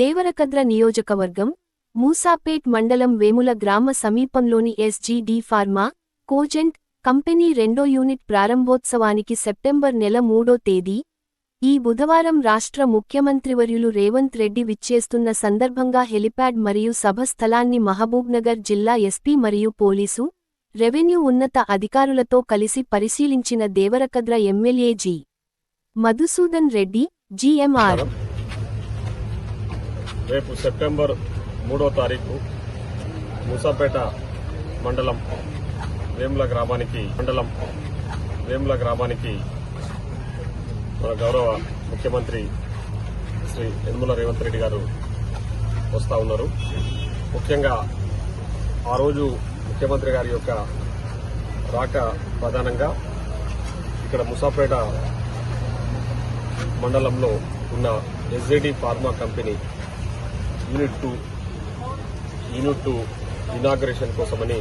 దేవరకద్ర నియోజకవర్గం మూసాపేట్ మండలం వేముల గ్రామ సమీపంలోని ఎస్జీడి ఫార్మా కోజెంట్ కంపెనీ రెండో యూనిట్ ప్రారంభోత్సవానికి సెప్టెంబర్ నెల మూడో తేదీ. ఈ బుధవారం రాష్ట్ర ముఖ్యమంత్రివర్యులు రేవంత్ రెడ్డి విచ్చేస్తున్న సందర్భంగా హెలిప్యాడ్ మరియు సభ స్థలాన్ని మహబూబ్నగర్ జిల్లా ఎస్పీ మరియు పోలీసు రెవెన్యూ ఉన్నత అధికారులతో కలిసి పరిశీలించిన Devarakadra MLA G. Madhusudan Reddy GMR. రేపు సెప్టెంబర్ మూడో తారీఖు మూసాపేట మండలం వేముల గ్రామానికి మండలం వేముల గ్రామానికి మన గౌరవ ముఖ్యమంత్రి శ్రీ యనమల రేవంత్ రెడ్డి గారు వస్తా ఉన్నారు. ముఖ్యంగా ఆ రోజు ముఖ్యమంత్రి గారి యొక్క రాక ప్రధానంగా ఇక్కడ ముసాపేట మండలంలో ఉన్న SJD pharma company unit two unit two inauguration కోసమని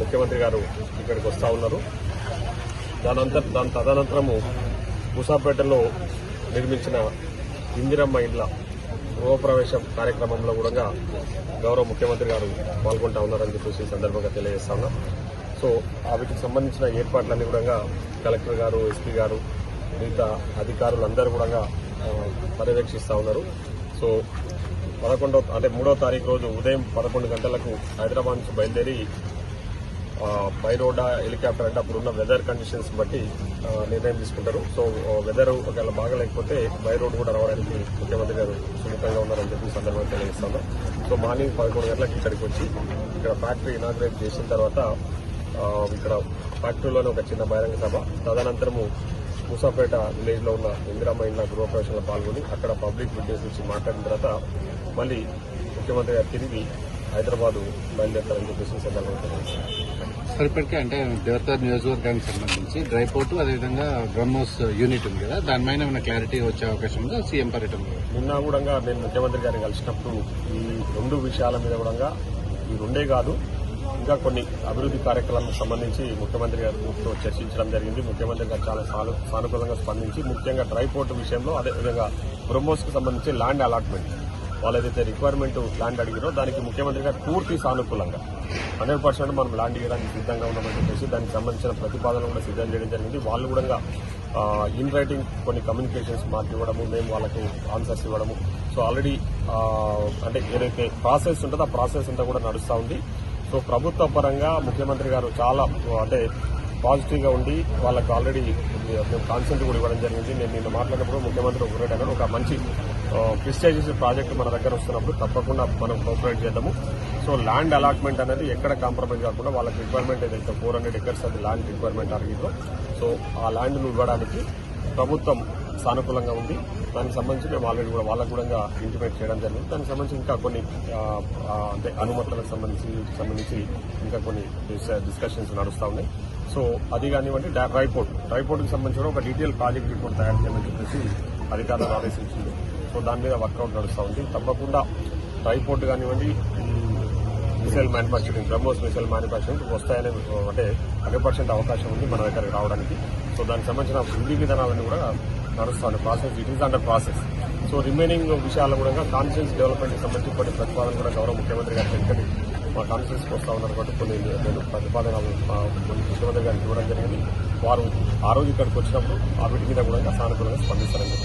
ముఖ్యమంత్రి గారు ఇక్కడికి వస్తూ ఉన్నారు. దానంతర దాని తదనంతరము హుసాపేటలో నిర్మించిన ఇందిరమ్మ ఇండ్ల గృహప్రవేశం కార్యక్రమంలో కూడా గౌరవ ముఖ్యమంత్రి గారు పాల్గొంటా ఉన్నారని చెప్పేసి సందర్భంగా తెలియజేస్తా ఉన్నాం. సో వాటికి సంబంధించిన ఏర్పాట్లన్నీ కూడా కలెక్టర్ గారు ఎస్పీ గారు మిగతా అధికారులందరూ కూడా పర్యవేక్షిస్తూ ఉన్నారు. సో పదకొండో అంటే మూడో తారీఖు రోజు ఉదయం పదకొండు గంటలకు హైదరాబాద్ నుంచి బయలుదేరి బై రోడ్డా హెలికాప్టర్ అంటే అప్పుడున్న వెదర్ కండిషన్స్ బట్టి నిర్ణయం తీసుకుంటారు. సో వెదర్ ఒకవేళ బాగలేకపోతే బై రోడ్ కూడా రావడానికి ముఖ్యమంత్రి గారు సుముఖంగా ఉన్నారని చెప్పి సందర్భంగా తెలియజేస్తాను సో మార్నింగ్ పదకొండు గంటలకు ఇక్కడికి వచ్చి ఇక్కడ ఫ్యాక్టరీ ఇనాగ్రేట్ చేసిన తర్వాత ఇక్కడ ఫ్యాక్టరీలోనే ఒక చిన్న బహిరంగ సభ. తదనంతరము మూసాపేట విలేజ్లో ఉన్న ఇందిరామ్మ ఇండ్ల గృహప్రవేశంలో పాల్గొని అక్కడ పబ్లిక్ ఉద్దేశించి మాట్లాడిన తర్వాత మళ్ళీ ముఖ్యమంత్రి గారు తిరిగి హైదరాబాద్ బయలుదేరతారని చెప్పేసి సార్ ఇప్పటికే అంటే దేవతార్ నియోజకవర్గానికి సంబంధించి డ్రై పోర్ట్ అదేవిధంగా బ్రహ్మోస్ యూనిట్ ఉంది కదా దానిపైన ఏమైనా క్లారిటీ వచ్చే అవకాశం ఉందా? సీఎం పర్యటనలో? నిన్న కూడా నేను ముఖ్యమంత్రి గారిని కలిసినప్పుడు ఈ రెండు విషయాల మీద కూడా ఈ రెండే కాదు ఇంకా కొన్ని అభివృద్ధి కార్యక్రమాలకు సంబంధించి ముఖ్యమంత్రి గారితో చర్చించడం జరిగింది. ముఖ్యమంత్రి గారు చాలా సాను- సానుకూలంగా స్పందించి ముఖ్యంగా డ్రై పోర్ట్ విషయంలో అదేవిధంగా బ్రహ్మోస్కి సంబంధించి ల్యాండ్ అలాట్మెంట్ వాళ్ళు ఏదైతే రిక్వైర్మెంట్ ల్యాండ్ అడిగారో దానికి ముఖ్యమంత్రి గారు పూర్తి సానుకూలంగా హండ్రెడ్ పర్సెంట్ మనం ల్యాండ్ ఇవ్వడానికి సిద్ధంగా ఉన్నామని చెప్పేసి దానికి సంబంధించిన ప్రతిపాదనలు కూడా సిద్ధం చేయడం జరిగింది. వాళ్ళు కూడా ఇన్ రైటింగ్ కొన్ని కమ్యూనికేషన్స్ మాకు ఇవ్వడము మేము వాళ్ళకు ఆన్సర్స్ ఇవ్వడము. సో ఆల్రెడీ అంటే ఏదైతే ప్రాసెస్ ఉంటుందో ఆ ప్రాసెస్ అంతా కూడా నడుస్తూ ఉంది. సో ప్రభుత్వ పరంగా ముఖ్యమంత్రి గారు చాలా అంటే పాజిటివ్గా ఉండి వాళ్ళకు ఆల్రెడీ మేము కాన్సెంట్ కూడా ఇవ్వడం జరిగింది. నేను నిన్న మాట్లాడినప్పుడు ముఖ్యమంత్రి ఒకరేట్ అన్నారు. ఒక మంచి క్రిస్టైజేషన్ ప్రాజెక్ట్ మన దగ్గర వస్తున్నప్పుడు తప్పకుండా మనం కోఆపరేట్ చేద్దాము. సో ల్యాండ్ అలాట్మెంట్ అనేది ఎక్కడ కాంప్రమైజ్ కాకుండా వాళ్ళకి రిక్వైర్మెంట్ ఏదైతే ఫోర్ హండ్రెడ్ ఎకర్స్ అది ల్యాండ్ రిక్వైర్మెంట్ అడిగిందో సో ఆ ల్యాండ్ను ఇవ్వడానికి ప్రభుత్వం సానుకూలంగా ఉంది. దానికి సంబంధించి మేము ఆల్రెడీ కూడా వాళ్ళకు కూడా ఇంటిమేట్ చేయడం జరిగింది. దానికి సంబంధించి ఇంకా కొన్ని అంటే అనుమతులకు సంబంధించి సంబంధించి ఇంకా కొన్ని డిస్- డిస్కషన్స్ నడుస్తూ ఉన్నాయి. సో అది కానివ్వండి డా- డ్రై సంబంధించిన ఒక డీటెయిల్ ప్రాజెక్ట్ రిపోర్ట్ తయారు చేయమని చెప్పేసి అధికారులను ఆదేశించింది. సో దాని మీద వర్కౌట్ నడుస్తూ ఉంది. తప్పకుండా రైపోర్ట్ కానివ్వండి missile manufacturing BrahMos missile manufacturing వస్తాయనే అంటే హండ్రెడ్ పర్సెంట్ అవకాశం ఉంది మన దగ్గరికి రావడానికి. సో దానికి సంబంధించిన విధి విధానాలన్నీ కూడా నడుస్తాను process it is under process so remaining విషయాలు కూడా కాన్ఫిడెన్స్ డెవలప్మెంట్ సంబంధించి కొన్ని ప్రతిపాదన కూడా గౌరవ ముఖ్యమంత్రి గారు వెంటనే మా కాన్ఫిడెన్స్కి వస్తా ఉన్నారు కాబట్టి కొన్ని నేను ప్రతిపాదనలు కొన్ని ముఖ్యమంత్రి గారికి ఇవ్వడం జరిగింది. వారు ఆ రోజు ఇక్కడికి వచ్చినప్పుడు ఆ వీటి మీద కూడా సానుకూలంగా స్పందిస్తారని